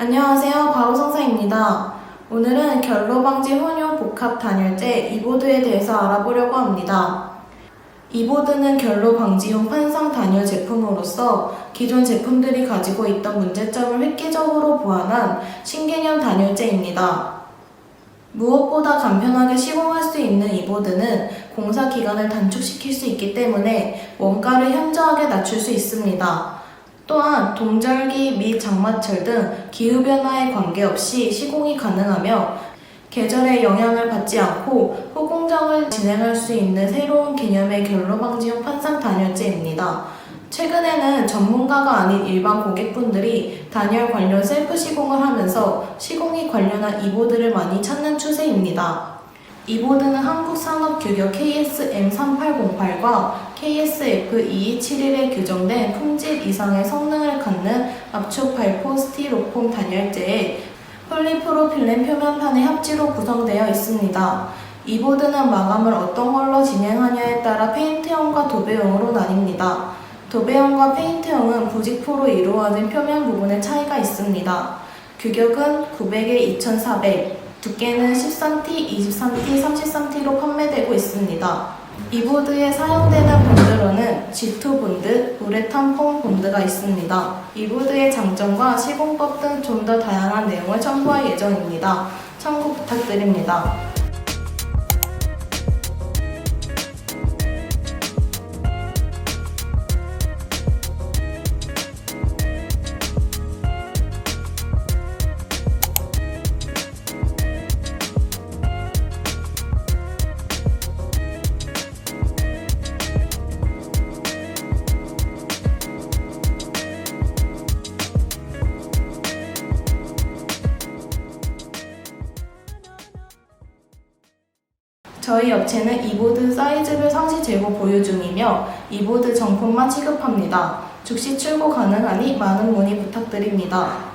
안녕하세요. 바로성사입니다. 오늘은 결로방지 혼용 복합 단열재 이보드에 대해서 알아보려고 합니다. 이보드는 결로 방지용 환상 단열 제품으로서 기존 제품들이 가지고 있던 문제점을 획기적으로 보완한 신개념 단열재입니다. 무엇보다 간편하게 시공할 수 있는 이보드는 공사 기간을 단축시킬 수 있기 때문에 원가를 현저하게 낮출 수 있습니다. 또한 동절기 및 장마철 등 기후변화에 관계없이 시공이 가능하며 계절의 영향을 받지 않고 후공정을 진행할 수 있는 새로운 개념의 결로방지용 판상 단열재입니다. 최근에는 전문가가 아닌 일반 고객분들이 단열 관련 셀프 시공을 하면서 시공이 관련한 이보드를 많이 찾는 추세입니다. 이 보드는 한국산업규격 KS-M3808과 KSF2271에 규정된 품질 이상의 성능을 갖는 압축 발포 스티로폼 단열재에 폴리프로필렌 표면판의 합지로 구성되어 있습니다. 이 보드는 마감을 어떤 걸로 진행하냐에 따라 페인트형과 도배형으로 나뉩니다. 도배형과 페인트형은 부직포로 이루어진 표면 부분의 차이가 있습니다. 규격은 900에 2400, 두께는 10cm, 23T, 30cm로 판매되고 있습니다. 이 보드에 사용되는 본드로는 G2 본드, 우레탄 폼 본드가 있습니다. 이 보드의 장점과 시공법 등 좀 더 다양한 내용을 첨부할 예정입니다. 참고 부탁드립니다. 저희 업체는 이보드 사이즈별 상시 재고 보유 중이며 이보드 정품만 취급합니다. 즉시 출고 가능하니 많은 문의 부탁드립니다.